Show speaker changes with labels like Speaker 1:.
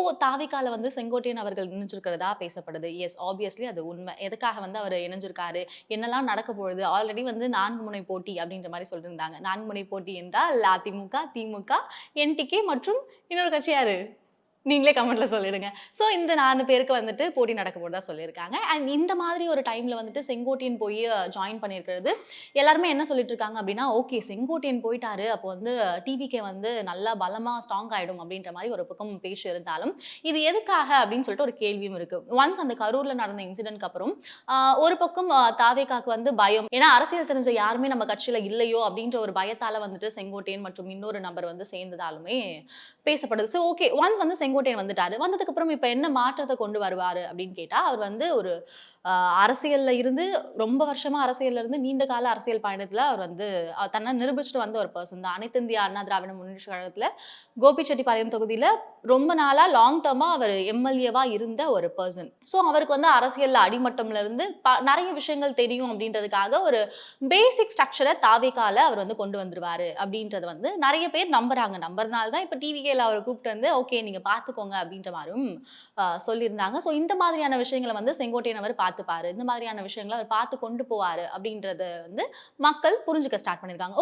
Speaker 1: இப்போ தாவிக்கால வந்து செங்கோட்டையன் அவர்கள் இணைஞ்சிருக்கிறதா பேசப்படுது? எஸ் ஆப்வியஸ்லி அது உண்மை. எதுக்காக வந்து அவர் இணைஞ்சிருக்காரு? என்னெல்லாம் நடக்க போகுது? ஆல்ரெடி வந்து நான்கு முனை போட்டி அப்படின்ற மாதிரி சொல்லியிருந்தாங்க. நான்கு முனை போட்டி என்றால் அதிமுக திமுக என்டிகே மற்றும் இன்னொரு கட்சி யாரு? நீங்களே கமெண்ட்ல சொல்லிடுங்க. ஸோ இந்த நாலு பேருக்கு வந்துட்டு போட்டி நடக்க போகிறதா சொல்லியிருக்காங்க. அண்ட் இந்த மாதிரி ஒரு டைம்ல வந்துட்டு செங்கோட்டையன் போய் ஜாயின் பண்ணியிருக்கிறது. எல்லாருமே என்ன சொல்லிட்டு இருக்காங்க அப்படின்னா ஓகே செங்கோட்டையன் போயிட்டாரு. அப்போ வந்து டிவிக்கே வந்து நல்லா பலமா ஸ்ட்ராங் ஆயிடும். அப்படின்ற மாதிரி ஒரு பக்கம் பேச்சு இருந்தாலும் இது எதுக்காக அப்படின்னு சொல்லிட்டு ஒரு கேள்வியும் இருக்கு. ஒன்ஸ் அந்த கரூர்ல நடந்த இன்சிடென்ட்க்கு அப்புறம் ஒரு பக்கம் தாவேக்காக்கு வந்து பயம். ஏன்னா அரசியல் தெரிஞ்ச யாருமே நம்ம கட்சியில இல்லையோ அப்படின்ற ஒரு பயத்தால வந்துட்டு செங்கோட்டையன் மற்றும் இன்னொரு நபர் வந்து சேர்ந்ததாலுமே பேசப்படுது. ஸோ ஓகே ஒன்ஸ் வந்து செங்கோட்டையன் வந்துட்டாரு. வந்ததுக்கு அப்புறம் இப்போ என்ன மாற்றத்தை கொண்டு வருவார் அப்படின்னு கேட்டால் அவர் வந்து ஒரு அரசியலில் இருந்து ரொம்ப வருஷமா அரசியல்ல இருந்து நீண்ட கால அரசியல் பயணத்தில் அவர் வந்து தன்னை நிரூபிச்சுட்டு வந்த ஒரு பர்சன் தான். அனைத்து இந்திய அண்ணா திராவிட முன்னேற்ற கழகத்தில் கோபிச்செட்டிப்பாளையம் தொகுதியில் ரொம்ப நாளா லாங் டேர்மாக அவர் எம்எல்ஏவா இருந்த ஒரு பர்சன் ஸோ அவருக்கு வந்து அரசியலில் அடிமட்டம்ல இருந்து ப- நிறைய விஷயங்கள் தெரியும் அப்படின்றதுக்காக ஒரு பேசிக் ஸ்ட்ரக்சரை தாவேக்கால அவர் வந்து கொண்டு வந்துருவாரு அப்படின்றது வந்து நிறைய பேர் நம்புறாங்க. நம்புறதுனால தான் இப்போ டிவிகேல அவரை கூப்பிட்டு வந்து ஓகே நீங்க பாத்துக்கோங்க அப்படின்ற மாதிரியும் சொல்லியிருந்தாங்க. ஸோ இந்த மாதிரியான விஷயங்களை வந்து செங்கோட்டையன் அவர் பார்த்துப்பாரு. இந்த மாதிரியான விஷயங்களை அவர் பார்த்து கொண்டு போவாரு அப்படின்றத வந்து மக்கள் புரிஞ்சுக்க ஸ்டார்ட் பண்ணியிருக்காங்க.